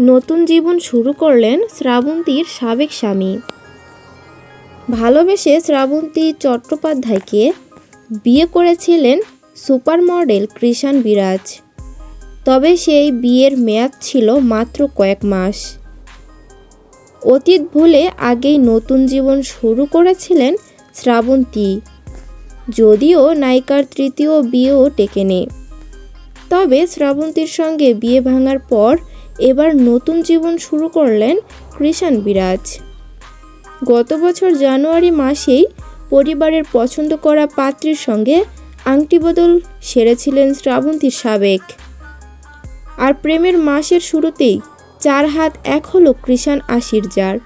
নতুন জীবন শুরু করলেন শ্রাবন্তীর সাবেক স্বামী। ভালোবেসে শ্রাবন্তী চট্টোপাধ্যায়কে বিয়ে করেছিলেন সুপার মডেল কৃষাণ বিরাজ। তবে সেই বিয়ের মেয়াদ ছিল মাত্র কয়েক মাস। অতীত ভুলে আগেই নতুন জীবন শুরু করেছিলেন শ্রাবন্তী। যদিও নায়িকার তৃতীয় বিয়েও টেকেনি। তবে শ্রাবন্তীর সঙ্গে বিয়ে ভাঙার পর এবার নতুন জীবন শুরু করলেন কৃষাণ বিরাজ। গত বছর জানুয়ারি মাসেই পরিবারের পছন্দ করা পাত্রীর সঙ্গে আংটি বদল সেরেছিলেন শ্রাবন্তীর সাবেক। আর প্রেমের মাসের শুরুতেই চার হাত এক হলো কৃষাণ আশির যার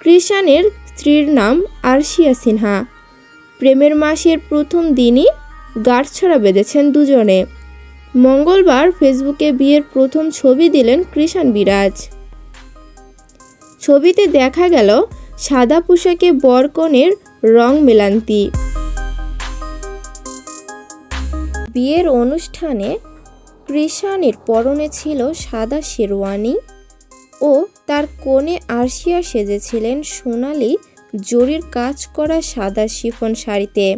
কৃষাণের স্ত্রীর নাম আরশিয়া সিনহা। প্রেমের মাসের প্রথম দিনই গাঁটছড়া বেঁধেছেন দুজনে। মঙ্গলবার ফেসবুকে বিয়ের প্রথম ছবি দিলেন কৃষাণ বিরাজ। ছবিতে দেখা গেল সাদা পোশাকে বরকনের রং মেলান্তি। বিয়ের অনুষ্ঠানে কৃষাণের পরনে ছিল সাদা শেরওয়ানি ও তার কোণে আরশিয়া সেজেছিলেন সোনালি জরির কাজ করা সাদা শিফন শাড়িতে।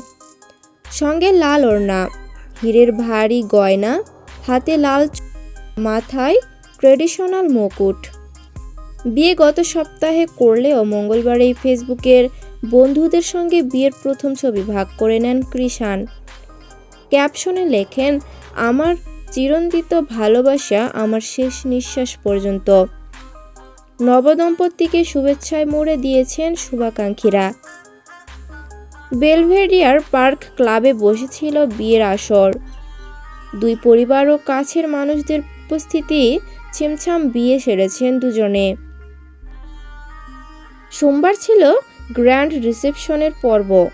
সঙ্গে লাল ওড়না। হীরের ভারী গয়না, হাতে লাল মাথায় ট্রেডিশনাল মুকুট। বিয়ে গত সপ্তাহে করলেও মঙ্গলবার এই ফেসবুকের বন্ধুদের সঙ্গে বিয়ের প্রথম ছবি ভাগ করে নেন কৃষাণ। ক্যাপশনে লেখেন, আমার চিরন্তিত ভালোবাসা আমার শেষ নিঃশ্বাস পর্যন্ত। নবদম্পতিকে শুভেচ্ছায় মোড়ে দিয়েছেন শুভাকাঙ্ক্ষীরা। বেলভেডিয়ার পার্ক ক্লাবে বসেছিল বিয়ের আসর। দুই পরিবার ও কাছের মানুষদের উপস্থিতি ছিমছাম বিয়ে সেরেছেন দুজনে। সোমবার ছিল গ্র্যান্ড রিসেপশনের পর্ব।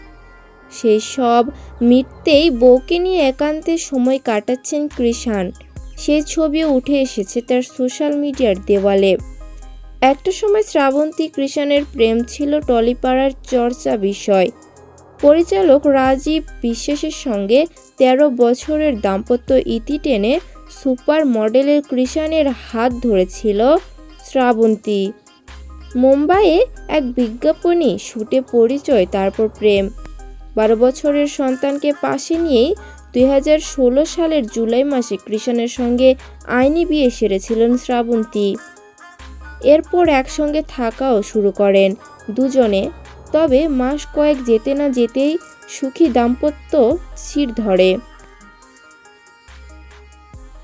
সেই সব মিটতেই বউকে নিয়ে একান্তে সময় কাটাচ্ছেন কৃষাণ। সেই ছবিও উঠে এসেছে তার সোশ্যাল মিডিয়ার দেওয়ালে। একটা সময় শ্রাবন্তী কৃষাণের প্রেম ছিল টলিপাড়ার চর্চা বিষয়। পরিচালক রাজীব বিশ্বাসের সঙ্গে তেরো বছরের দাম্পত্য ইতি টেনে সুপার মডেলের কৃষাণের হাত ধরেছিল শ্রাবন্তী। মুম্বাইয়ে এক বিজ্ঞাপনী শুটে পরিচয়, তারপর প্রেম। বারো বছরের সন্তানকে পাশে নিয়েই দুই হাজার ষোলো সালের জুলাই মাসে কৃষাণের সঙ্গে আইনি বিয়ে সেরেছিলেন শ্রাবন্তী। এরপর একসঙ্গে থাকাও শুরু করেন। দুজনে তবে মাস কয়েক যেতে না যেতেই সুখী দাম্পত্য শির ধরে।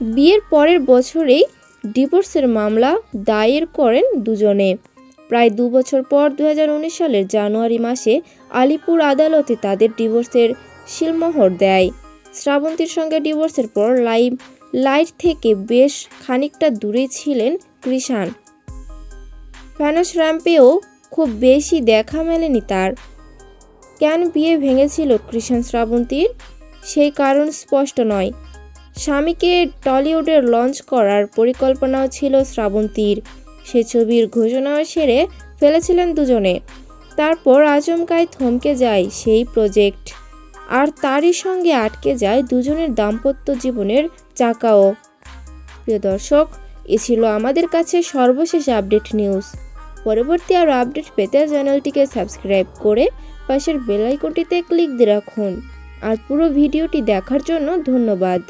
বিয়ের পরের বছরেই ডিভোর্সের মামলা দায়ের করেন দুজনে। প্রায় দু বছর পর দু হাজার উনিশ সালের জানুয়ারি মাসে আলিপুর আদালতে তাদের ডিভোর্সের শিলমোহর দেয়। শ্রাবন্তীর সঙ্গে ডিভোর্সের পর লাইভ লাইট থেকে বেশ খানিকটা দূরে ছিলেন কৃষাণ। ফ্যানস র্যাম্পেও খুব বেশি দেখা মেলেনি তার। কেন বিয়ে ভেঙেছিল কৃষাণ শ্রাবন্তীর? সেই কারণ স্পষ্ট নয়। স্বামীকে টলিউডে লঞ্চ করার পরিকল্পনাও ছিল শ্রাবন্তীর। সে ছবির ঘোষণাও সেরে ফেলেছিলেন দুজনে। তারপর আচমকায় থমকে যায় সেই প্রজেক্ট। আর তারই সঙ্গে আটকে যায় দুজনের দাম্পত্য জীবনের চাকাও। প্রিয় দর্শক, এ ছিল আমাদের কাছে সর্বশেষ আপডেট নিউজ। পরবর্তী আরও আপডেট পেতে চ্যানেলটিকে সাবস্ক্রাইব করে পাশের বেল আইকনটিতে ক্লিক দিয়ে রাখুন। আর পুরো ভিডিওটি দেখার জন্য ধন্যবাদ।